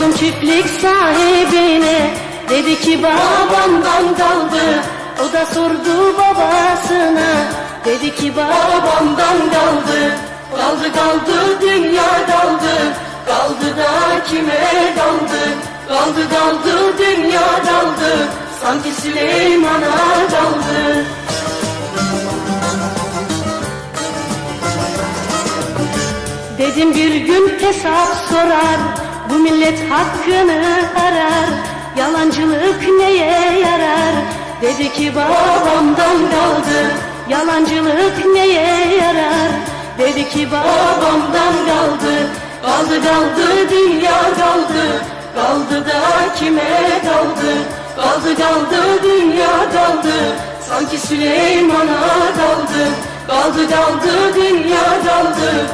Sordum çiftlik sahibine. Dedi ki babamdan kaldı O da sordu babasına. Dedi ki babamdan kaldı Kaldı kaldı dünya kaldı Kaldı da kime kaldı Kaldı kaldı dünya kaldı Sanki Süleyman'a kaldı Dedim bir gün hesap sorar Bu millet hakkını arar Yalancılık neye yarar? Dedi ki babamdan kaldı Yalancılık neye yarar? Dedi ki babamdan kaldı Kaldı kaldı dünya kaldı Kaldı da kime kaldı? Kaldı kaldı dünya kaldı Sanki Süleyman'a kaldı. Kaldı kaldı dünya kaldı